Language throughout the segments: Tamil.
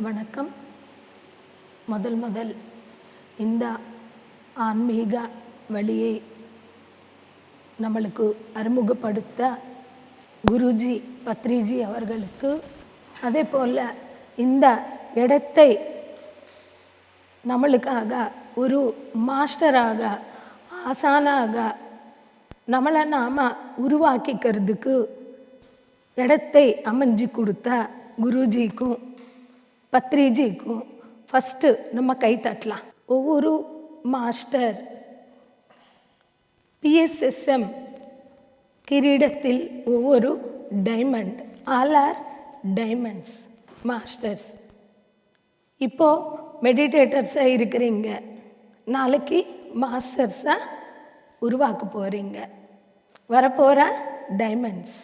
வணக்கம். முதல் முதல் இந்த ஆன்மீக வழியை நம்மளுக்கு அறிமுகப்படுத்த குருஜி பத்ரிஜி அவர்களுக்கு அதே போல் இந்த இடத்தை நம்மளுக்காக ஒரு மாஸ்டராக ஆசானாக நம்மளை நாம் உருவாக்கிக்கிறதுக்கு இடத்தை அமைஞ்சு கொடுத்த குருஜிக்கும் பத்ரிஜிக்கும் ஃபஸ்ட்டு நம்ம கை தட்டலாம். ஒவ்வொரு மாஸ்டர் பிஎஸ்எஸ்எம் கிரீடத்தில் ஒவ்வொரு diamond all are diamonds masters இப்போது மெடிடேட்டர்ஸாக இருக்கிறீங்க. நாளைக்கு மாஸ்டர்ஸாக உருவாக்க போகிறீங்க வரப்போகிற டைமண்ட்ஸ்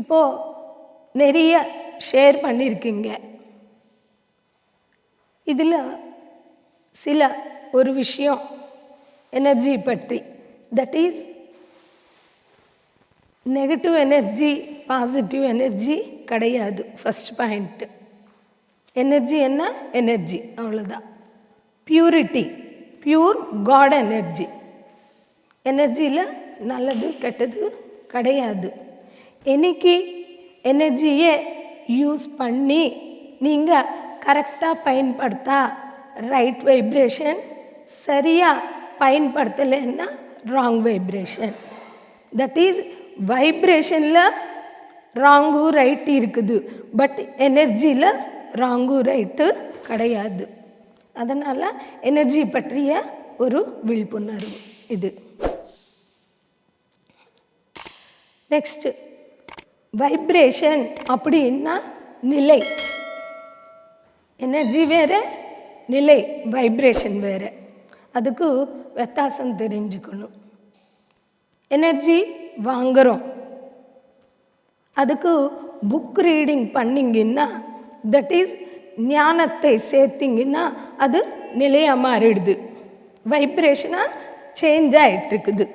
இப்போ நிறைய ஷேர் பண்ணியிருக்கீங்க இதில் சில ஒரு விஷயம் எனர்ஜி பற்றி. That is negative energy positive energy கிடையாது. ஃபஸ்ட் பாயிண்ட்டு எனர்ஜி என்ன? எனர்ஜி அவ்வளோதான் பியூரிட்டி பியூர் காட் எனர்ஜி எனர்ஜியில் நல்லது கெட்டது கிடையாது. என்னைக்கு எனர்ஜியை யூஸ் பண்ணி நீங்கள் கரெக்டாக பயன்படுத்தா ரைட் வைப்ரேஷன் சரியாக பயன்படுத்தலைன்னா ராங் வைப்ரேஷன் தட் இஸ் வைப்ரேஷனில் ராங்கு ரைட்டு இருக்குது பட் எனர்ஜியில் ராங்கு ரைட்டு கிடையாது. அதனால் எனர்ஜி பற்றிய ஒரு விழிப்புணர்வு இது. நெக்ஸ்ட்டு வைப்ரேஷன் அப்படின்னா நிலை. எனர்ஜி வேறு நிலை வைப்ரேஷன் வேறு. அதுக்கு வித்தியாசம் தெரிஞ்சுக்கணும். எனர்ஜி வாங்குகிறோம் அதுக்கு புக் ரீடிங் பண்ணிங்கன்னா தட் இஸ் ஞானத்தை சேர்த்திங்கன்னா அது நிலையாக மாறிடுது. வைப்ரேஷனாக சேஞ்ச் ஆகிட்டுருக்குது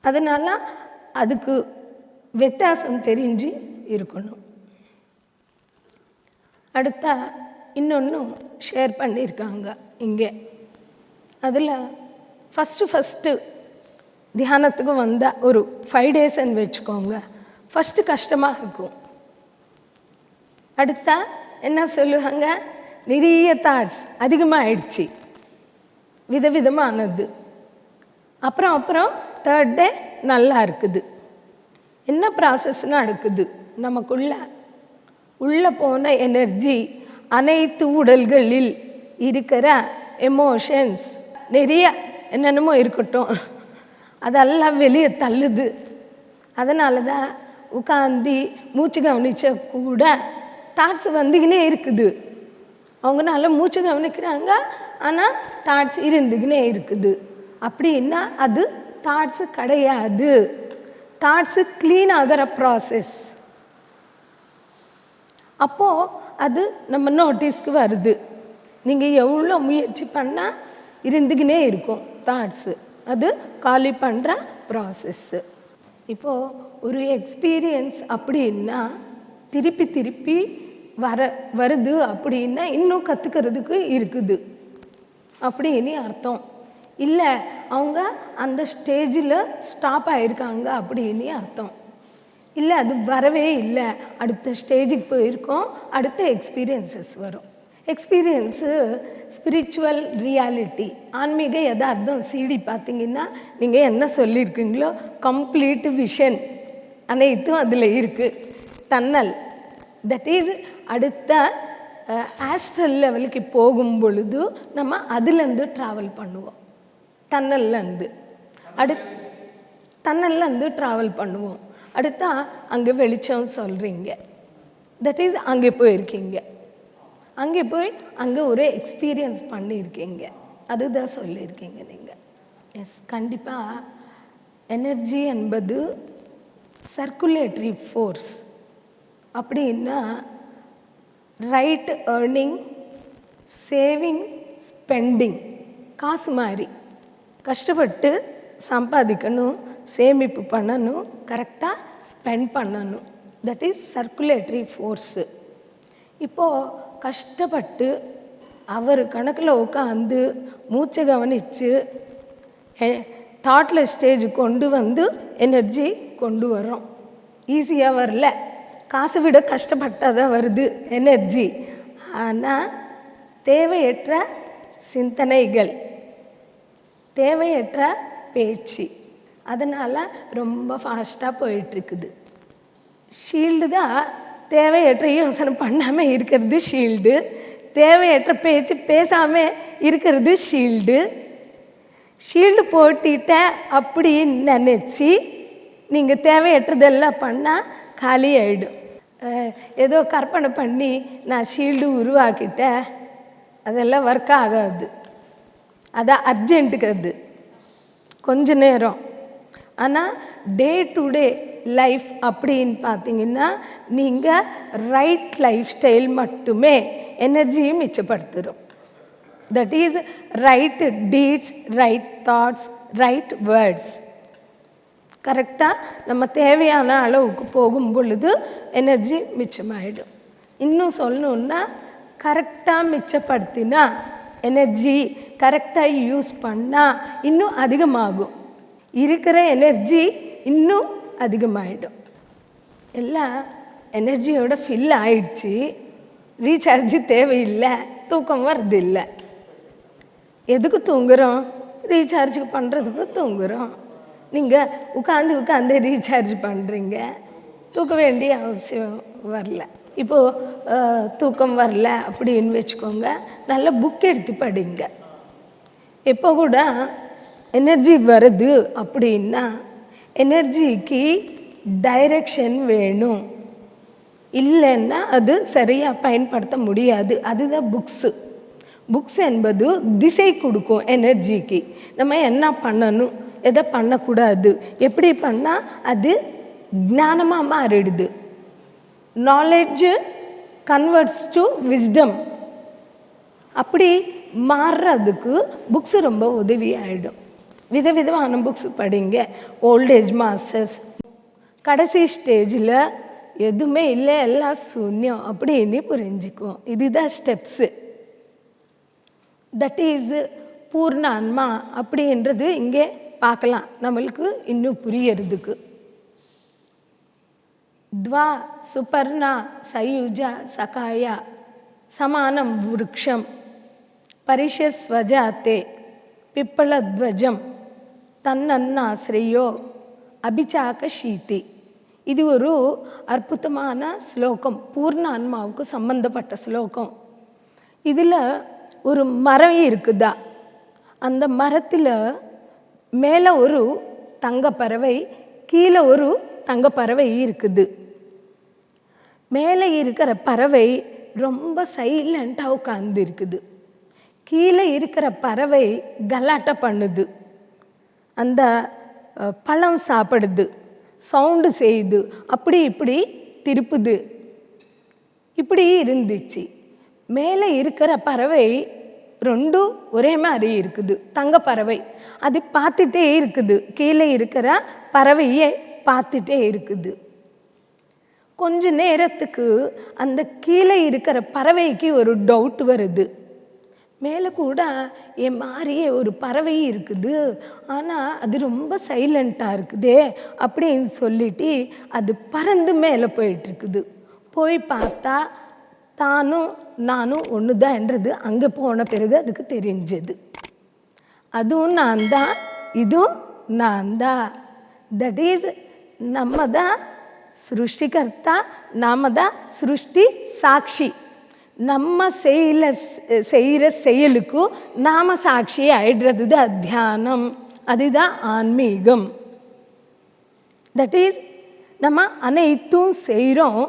அதனால் அதுக்கு வித்தியாசம் தெரிஞ்சு இருக்கணும். அடுத்தா இன்னொன்றும் ஷேர் பண்ணியிருக்காங்க இங்கே. அதில் ஃபஸ்ட்டு ஃபஸ்ட்டு தியானத்துக்கு வந்தால் ஒரு ஃபைவ் டேஸ்ன்னு வச்சுக்கோங்க. ஃபஸ்ட்டு கஷ்டமாக இருக்கும். அடுத்தா என்ன சொல்லுவாங்க? நிறைய தாட்ஸ் அதிகமாகிடுச்சு விதவிதமானது. அப்புறம் அப்புறம் தேர்ட் டே நல்லா இருக்குது. என்ன ப்ராசஸ் நடக்குது? நமக்குள்ள உள்ளே போன எனர்ஜி அனைத்து உடல்களில் இருக்கிற எமோஷன்ஸ் நிறைய என்னென்னமோ இருக்கட்டும். அதெல்லாம் வெளியே தள்ளுது. அதனால தான் உட்காந்து மூச்சு கவனிச்ச கூட தாட்ஸ் வந்துக்கினே இருக்குது. அவங்கனால மூச்சு கவனிக்கிறாங்க ஆனால் தாட்ஸ் இருந்துக்கினே இருக்குது. அப்படின்னா அது தாட்ஸு கிடையாது. தாட்ஸு க்ளீன் ஆகிற ப்ராசஸ் அப்போது அது நம்ம நோட்டீஸ்க்கு வருது. நீங்கள் எவ்வளோ முயற்சி பண்ணால் இருந்துக்கினே இருக்கும். தாட்ஸு அது காலி பண்ணுற ப்ராசஸ்ஸு இப்போது ஒரு எக்ஸ்பீரியன்ஸ் அப்படின்னா திருப்பி திருப்பி வர வருது அப்படின்னா இன்னும் கற்றுக்கிறதுக்கு இருக்குது. அப்படின்னு அர்த்தம். இல்லை அவங்க அந்த ஸ்டேஜில் ஸ்டாப் ஆகிருக்காங்க அப்படின்னு அர்த்தம். இல்லை அது வரவே இல்லை. அடுத்த ஸ்டேஜுக்கு போயிருக்கோம் அடுத்த எக்ஸ்பீரியன்சஸ் வரும். எக்ஸ்பீரியன்ஸு ஸ்பிரிச்சுவல் ரியாலிட்டி ஆன்மீக யதார்த்தம் சிடி பார்த்தீங்கன்னா நீங்கள் என்ன சொல்லியிருக்கீங்களோ கம்ப்ளீட் விஷன் அனைத்தும் அதில் இருக்குது தன்னல். தட் இஸ் அடுத்த ஆஸ்ட்ரல் லெவலுக்கு போகும் பொழுது நம்ம அதுலேருந்து ட்ராவல் பண்ணுவோம். டன்னல்லேருந்து அடு டன்னல்லேருந்து ட்ராவல் பண்ணுவோம். அடுத்தா அங்கே வெளிச்சம் சொல்கிறீங்க தட் இஸ் அங்கே போயிருக்கீங்க. அங்கே போய் அங்கே ஒரு எக்ஸ்பீரியன்ஸ் பண்ணியிருக்கீங்க. அதுதான் சொல்லியிருக்கீங்க நீங்கள் எஸ் கண்டிப்பாக எனர்ஜி என்பது சர்க்குலேட்டரி ஃபோர்ஸ் அப்படின்னா ரைட் ஏர்னிங் சேவிங் ஸ்பெண்டிங் காசு மாதிரி. கஷ்டப்பட்டு சம்பாதிக்கணும் சேமிப்பு பண்ணணும் கரெக்டாக ஸ்பெண்ட் பண்ணணும். தட் இஸ் சர்க்குலேட்டரி ஃபோர்ஸு இப்போது கஷ்டப்பட்டு அவர் கணக்கில் உட்காந்து மூச்சை கவனித்து தாட்ல ஸ்டேஜ் கொண்டு வந்து எனர்ஜி கொண்டு வரோம் ஈஸியாக வரல. காசை விட கஷ்டப்பட்டால் தான் வருது எனர்ஜி ஆனால் தேவையற்ற சிந்தனைகள். தேவையற்ற பேச்சு. அதனால் ரொம்ப ஃபாஸ்ட்டாக போயிட்டுருக்குது. ஷீல்டு தான் தேவையற்ற யோசனை பண்ணாமல் இருக்கிறது ஷீல்டு தேவையற்ற பேச்சு பேசாமல் இருக்கிறது ஷீல்டு ஷீல்டு போட்டிட்டேன் அப்படின்னு நினச்சி நீங்கள் தேவையற்றதெல்லாம் பண்ணால் காலி ஆகிடும் ஏதோ கற்பனை பண்ணி நான் ஷீல்டு உருவாக்கிட்டேன். அதெல்லாம் ஒர்க் ஆகாது. அதான் அர்ஜென்ட்டுக்கு அது. கொஞ்ச நேரம். ஆனால் டே டு டே லைஃப் அப்படின்னு பார்த்தீங்கன்னா நீங்கள் ரைட் லைஃப் ஸ்டைல் மட்டுமே எனர்ஜியை மிச்சப்படுத்துகிறோம் that is right deeds right thoughts right words கரெக்டாக நம்ம தேவையான அளவுக்கு போகும் பொழுது எனர்ஜி மிச்சமாயிடும். இன்னும் சொல்லணுன்னா கரெக்டாக மிச்சப்படுத்தினா எனர்ஜி கரெக்டாக யூஸ் பண்ணால் இன்னும் அதிகமாகும். இருக்கிற எனர்ஜி இன்னும் அதிகமாகிடும் எல்லாம் எனர்ஜியோட ஃபில் ஆயிடுச்சு. ரீசார்ஜ் தேவையில்லை. தூக்கம் வர்றதில்லை. எதுக்கு தூங்குகிறோம் ரீசார்ஜ் பண்ணுறதுக்கு தூங்குகிறோம் நீங்கள் உட்காந்து உட்காந்து ரீசார்ஜ் பண்ணுறீங்க தூக்க வேண்டிய அவசியம் வரல. இப்போது தூக்கம் வரல அப்படின்னு வச்சுக்கோங்க. நல்ல புக் எடுத்து படிங்க. எப்போ கூட எனர்ஜி வருது அப்படின்னா எனர்ஜிக்கு டைரக்ஷன் வேணும். இல்லைன்னா அது சரியாக பயன்படுத்த முடியாது. அதுதான் புக்ஸு புக்ஸ் என்பது திசை கொடுக்கும் எனர்ஜிக்கு நம்ம என்ன பண்ணணும்? எதை பண்ணக்கூடாது? எப்படி பண்ணால் அது ஞானமாக மாறிடுது. நாலேஜு கன்வெர்ட்ஸ் டு விஸ்டம் அப்படி மாறுறதுக்கு புக்ஸ் ரொம்ப உதவி ஆகிடும் விதவிதமான புக்ஸ் படிங்க. ஓல்டேஜ் மாஸ்டர்ஸ் கடைசி ஸ்டேஜில் எதுவுமே இல்லை எல்லாம் சூன்யம் அப்படின்னு புரிஞ்சுக்குவோம். இதுதான் ஸ்டெப்ஸு தட் இஸ் பூர்ண அன்மா அப்படின்றது இங்கே பார்க்கலாம். நம்மளுக்கு இன்னும் புரியறதுக்கு. द्वा सुपर्णा सयुजा सखाया समानं वृक्षं परिशस्वजाते पिप्पलध्वजं தன்னன்னாசிரியோ அபிச்சாக்க ஷீதி இது ஒரு அற்புதமான ஸ்லோகம் பூர்ண ஆன்மாவுக்கு சம்பந்தப்பட்ட ஸ்லோகம் இதில் ஒரு மரம் இருக்குதா அந்த மரத்தில் மேலே ஒரு தங்கப்பறவை கீழே ஒரு தங்கப்பறவை இருக்குது. மேலே இருக்கிற பறவை ரொம்ப சைலண்ட்டாக உட்காந்து இருக்குது. கீழே இருக்கிற பறவை கலாட்டை பண்ணுது. அந்த பழம் சாப்பிடுது சவுண்டு செய்யுது அப்படி இப்படி திருப்புது. இப்படி இருந்துச்சு. மேலே இருக்கிற பறவை ரெண்டும் ஒரே மாதிரி இருக்குது. தங்க பறவை அது பார்த்துட்டே இருக்குது. கீழே இருக்கிற பறவையை பார்த்துட்டே இருக்குது. கொஞ்ச நேரத்துக்கு அந்த கீழே இருக்கிற பறவைக்கு ஒரு டவுட் வருது. மேலே கூட என் மாதிரியே ஒரு பறவை இருக்குது. ஆனால் அது ரொம்ப சைலண்ட்டாக இருக்குதே அப்படின்னு சொல்லிட்டு அது பறந்து மேலே போயிட்டுருக்குது போய் பார்த்தா தானும் நானும் ஒன்று தான்ன்றது அங்கே போன பிறகு அதுக்கு தெரிஞ்சது. அதுவும் நான் தான் இதுவும் நான் தான் தட் இஸ் நம்ம தான் சிருஷ்டிகர்த்தா நாம தான் சிருஷ்டி சாட்சி நம்ம செய்யல செய்கிற செயலுக்கும் நாம சாட்சி ஆயிடுறது தான் தியானம் அதுதான் ஆன்மீகம் தட் இஸ் நம்ம அனைத்தும் செய்கிறோம்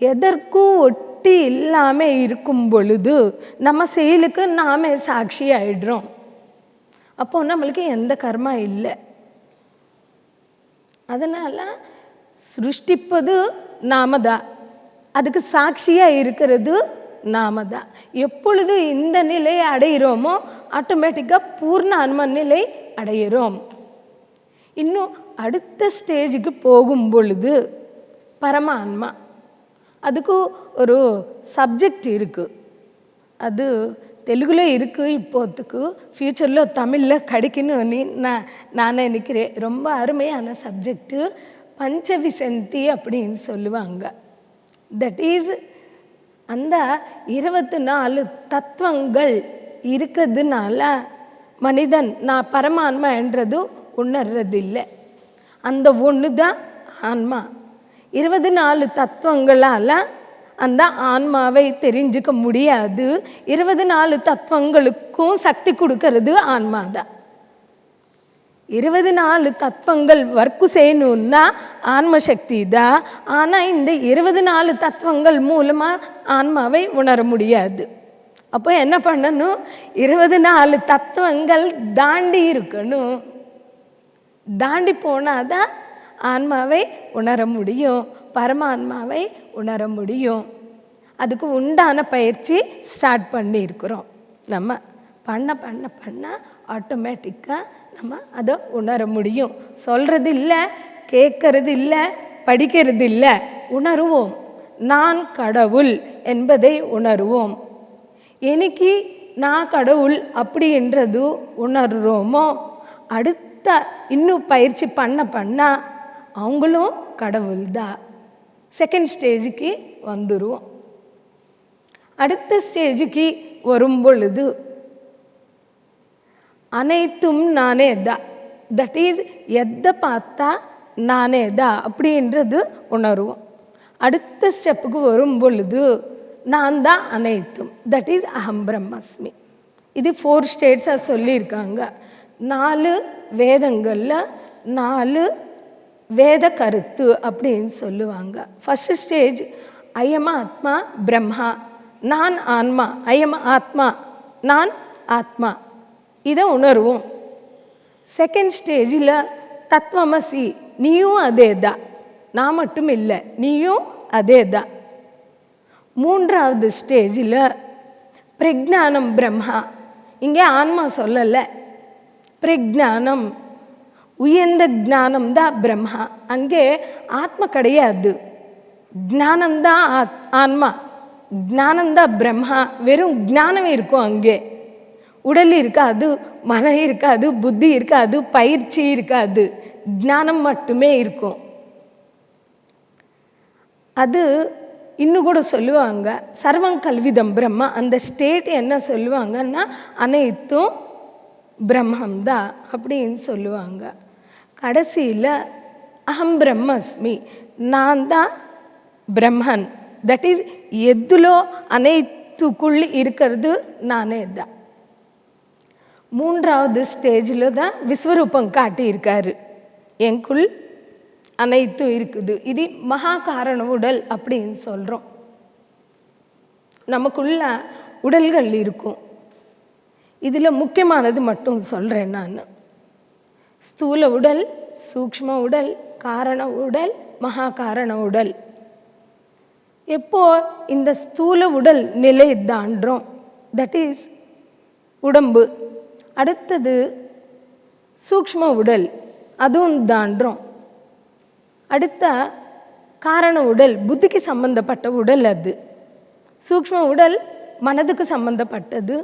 எதற்கும் ஒட்டி இல்லாமல் இருக்கும் பொழுது நம்ம செயலுக்கு நாமே சாட்சி ஆயிடுறோம் அப்போ நம்மளுக்கு எந்த கர்மா இல்லை அதனால் சிருஷ்டிப்பது நாம தான் அதுக்கு சாட்சியாக இருக்கிறது நாம தான் எப்பொழுது இந்த நிலையை அடைகிறோமோ ஆட்டோமேட்டிக்காக பூர்ண ஆன்ம நிலை அடைகிறோம் இன்னும் அடுத்த ஸ்டேஜுக்கு போகும் பொழுது பரமான்மா. அதுக்கு ஒரு சப்ஜெக்ட் இருக்குது அது தெலுங்குல இருக்குது இப்போத்துக்கு. ஃப்யூச்சரில் தமிழில் கிடைக்கணும்னு நான் நான் நினைக்கிறேன் ரொம்ப அருமையான சப்ஜெக்டு பஞ்சவிசந்தி அப்படின்னு சொல்லுவாங்க. தட் இஸ் அந்த இருபத்தி நாலு தத்துவங்கள் இருக்கிறதுனால மனிதன் நான் பரமான்மா என்றது உணர்றதில்லை. அந்த ஒன்று தான் ஆன்மா. இருபது நாலு தத்துவங்களால் அந்த ஆன்மாவை தெரிஞ்சுக்க முடியாது. இருபது நாலு தத்துவங்களுக்கும் சக்தி கொடுக்கறது ஆன்மா தான் இருபது நாலு தத்துவங்கள் ஒர்க்கு செய்யணுன்னா ஆன்ம சக்தி தான் ஆனால் இந்த இருபது நாலு தத்துவங்கள் மூலமாக ஆன்மாவை உணர முடியாது. அப்போ என்ன பண்ணணும்? இருபது நாலு தத்துவங்கள் தாண்டி இருக்கணும். தாண்டி போனாதான் ஆன்மாவை உணர முடியும். பரமாத்மாவை உணர முடியும். அதுக்கு உண்டான பயிற்சி ஸ்டார்ட் பண்ணியிருக்கிறோம். நம்ம பண்ண பண்ண பண்ண ஆட்டோமேட்டிக்காக நம்ம அதை உணர முடியும். சொல்கிறது இல்லை கேட்கறது இல்லை படிக்கிறது இல்லை உணருவோம். நான் கடவுள் என்பதை உணருவோம். எனக்கு நான் கடவுள் அப்படின்றது உணர்றோமோ? அடுத்த இன்னும் பயிற்சி பண்ண பண்ணால் அவங்களும் கடவுள் தான் செகண்ட் ஸ்டேஜுக்கு வந்துடுவோம் அடுத்த ஸ்டேஜுக்கு வரும் பொழுது அனைத்தும் நானே தான் தட் இஸ் எதை பார்த்தா நானே தான் அப்படின்றது உணருவோம். அடுத்த ஸ்டெப்புக்கு வரும் பொழுது நான் தான் அனைத்தும். தட் இஸ் அகம் பிரம்மஸ்மி. இது ஃபோர் ஸ்டேட்ஸாக சொல்லியிருக்காங்க. நாலு வேதங்களில் நாலு வேத கருத்து அப்படின்னு சொல்லுவாங்க. ஃபஸ்ட்டு ஸ்டேஜ் ஐயம் ஆத்மா பிரம்மா நான் ஆன்மா. ஐயம் ஆத்மா நான் ஆத்மா. இதை உணர்வோம். செகண்ட் ஸ்டேஜில் தத்வமசி. நீயும் அதே தான் நான் மட்டும் இல்லை. நீயும் அதே தான் மூன்றாவது ஸ்டேஜில் பிரஜானம் பிரம்மா. இங்கே ஆன்மா சொல்லலை. பிரஜானம் உயர்ந்த ஞானம் தான் பிரம்மா. அங்கே ஆத்மா கிடையாது. ஞானம்தான் ஆத் ஆன்மா. ஞானந்தான் பிரம்மா. வெறும் ஞானம் இருக்கும் அங்கே. உடல் இருக்காது மனம் இருக்காது புத்தி இருக்காது பயிற்சி இருக்காது. ஞானம் மட்டுமே இருக்கும். அது இன்னும் கூட சொல்லுவாங்க சர்வம் கல்விதம் பிரம்மா. அந்த ஸ்டேட் என்ன சொல்லுவாங்கன்னா அனைத்தும் பிரம்மம்தான் அப்படின்னு சொல்லுவாங்க. கடைசியில் அகம் பிரம்மஸ்மி நான் தான் பிரம்மன். தட் இஸ் எதுலோ அனைத்துக்குள் இருக்கிறது நானே தான். மூன்றாவது ஸ்டேஜில் தான் விஸ்வரூபம் காட்டியிருக்காரு. எனக்குள் அனைத்தும் இருக்குது. இது மகா காரண உடல் அப்படின்னு சொல்கிறோம் நமக்குள்ள உடல்கள் இருக்கும். இதில் முக்கியமானது மட்டும் சொல்கிறேன் நான். ஸ்தூல உடல் சூக்ஷ்ம உடல் காரண உடல் மகா காரண உடல். எப்போ இந்த ஸ்தூல உடல் நிலை தாண்டுறோம் தட் இஸ் உடம்பு. அடுத்தது சூக்ஷ்ம உடல் அதுவும் தாண்டுறோம் அடுத்த காரண உடல் புத்திக்கு சம்பந்தப்பட்ட உடல் அது. சூக்ஷ்ம உடல் மனதுக்கு சம்பந்தப்பட்டது.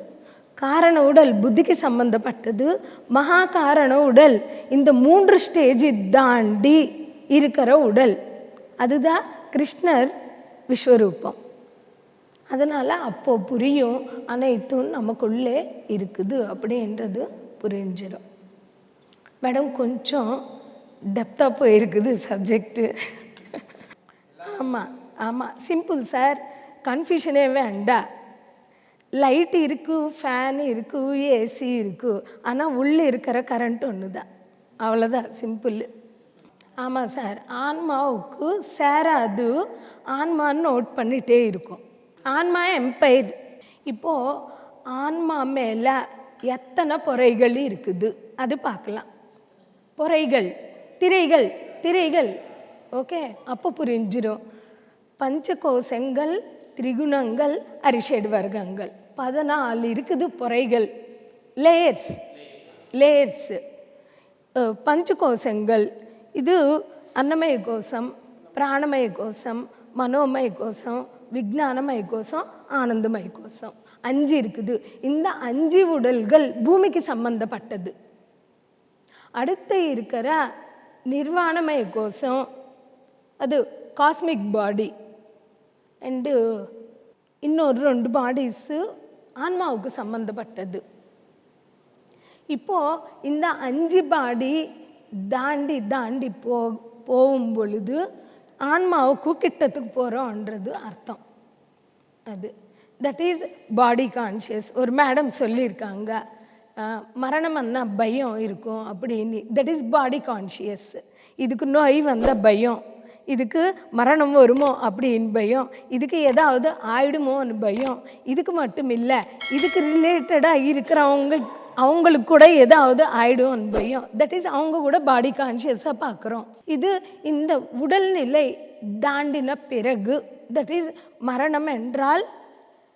காரண உடல் புத்திக்கு சம்பந்தப்பட்டது. மகா காரண உடல். இந்த மூன்று ஸ்டேஜ் தாண்டி இருக்கிற உடல். அதுதான் கிருஷ்ணர் விஸ்வரூபம். அதனால் அப்போ புரியும் அனைத்தும் நமக்குள்ளே இருக்குது அப்படின்றது புரிஞ்சிடும். மேடம் கொஞ்சம் டெப்த்தாக போயிருக்குது சப்ஜெக்டு ஆமாம் ஆமாம் சிம்பிள் சார் கன்ஃபியூஷனே வேண்டாம். லைட் இருக்குது ஃபேன் இருக்குது ஏசி இருக்குது ஆனால் உள்ளே இருக்கிற கரண்ட் ஒன்று தான் அவ்வளோதான் சிம்பிள் ஆமாம் சார் ஆன்மாவுக்கு சேராது ஆன்மான்னு நோட் பண்ணிகிட்டே இருக்கும். ஆன்மா எம்பைர் இப்போது ஆன்மா மேலே எத்தனை பொறைகள் இருக்குது? அது பார்க்கலாம். பொறைகள் திரைகள் திரைகள். ஓகே அப்போ புரிஞ்சிடும் பஞ்சகோசங்கள் திரிகுணங்கள் அரிஷேடு வர்க்கங்கள் பதினாலு இருக்குது பொறைகள் லேயர்ஸ் லேயர்ஸு பஞ்ச கோஷங்கள் இது அன்னமய கோஷம் பிராணமய கோஷம் மனோமய கோஷம் விஜானமய கோஷம் ஆனந்தமய கோஷம். அஞ்சு இருக்குது. இந்த அஞ்சு உடல்கள் பூமிக்கு சம்பந்தப்பட்டது. அடுத்து இருக்கிற நிர்வாணமய கோஷம் அது காஸ்மிக் பாடி அண்டு இன்னொரு ரெண்டு பாடிஸு ஆன்மாவுக்கு சம்மந்தப்பட்டது இப்போ இந்த அஞ்சு பாடி தாண்டி தாண்டி போ போகும் பொழுது ஆன்மாவுக்கு கிட்டத்துக்கு போகிறோன்றது அர்த்தம். அது. தட் இஸ் பாடி கான்ஷியஸ் ஒரு மேடம் சொல்லியிருக்காங்க மரணம் வந்தால் பயம் இருக்கும் அப்படின்னு. தட் இஸ் பாடி கான்ஷியஸ் இதுக்கு நோய் வந்த பயம். இதுக்கு மரணம் வருமோ அப்படின்னு பயம். இதுக்கு ஏதாவது ஆயிடுமோன்னு பயம். இதுக்கு மட்டும் இல்லை இதுக்கு ரிலேட்டடாக இருக்கிறவங்க அவங்களுக்கு கூட ஏதாவது ஆயிடும்னு பயம். தட் இஸ் அவங்க கூட பாடி கான்ஷியஸாக பார்க்குறோம் இது இந்த உடல்நிலை தாண்டின பிறகு தட் இஸ் மரணம் என்றால்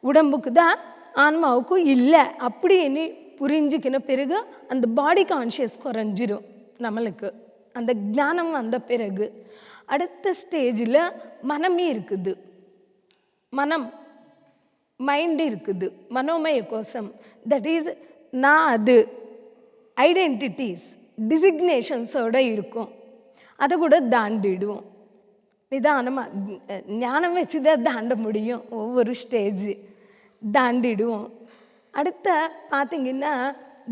உடம்புக்கு தான் ஆன்மாவுக்கு இல்லை அப்படின்னு புரிஞ்சுக்கின பிறகு அந்த பாடி கான்ஷியஸ் குறைஞ்சிரும் நம்மளுக்கு. அந்த ஞானம் வந்த பிறகு. அடுத்த ஸ்டேஜில் மனமே இருக்குது. மனம் மைண்டு இருக்குது. மனோமய கோஷம் தட் இஸ் நான் அது. ஐடென்டிட்டிஸ் டிசிக்னேஷன்ஸோடு இருக்கும். அதை கூட தாண்டிடுவோம். நிதானமாக ஞானம் வச்சு தான் தாண்ட முடியும். ஒவ்வொரு ஸ்டேஜ் தாண்டிடுவோம். அடுத்த பார்த்தீங்கன்னா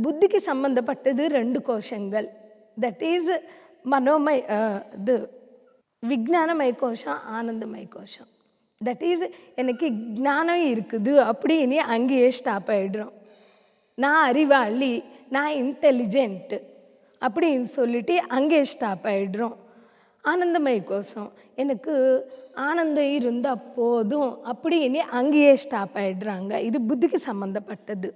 புத்திக்கு சம்மந்தப்பட்டது ரெண்டு கோஷங்கள். தட் இஸ் மனோமய இது விஜானமய கோஷம் ஆனந்தமய கோஷம் தட் இஸ் எனக்கு ஞானம் இருக்குது அப்படின்னு அங்கேயே ஸ்டாப் ஆகிடுறோம் நான் அறிவாளி நான் இன்டெலிஜென்ட்டு அப்படின்னு சொல்லிட்டு அங்கேயே ஸ்டாப் ஆகிடுறோம் ஆனந்தமய கோஷம் எனக்கு ஆனந்தம் இருந்தால் போதும் அப்படின்னு அங்கேயே ஸ்டாப் ஆகிடுறாங்க இது புத்திக்கு சம்மந்தப்பட்டது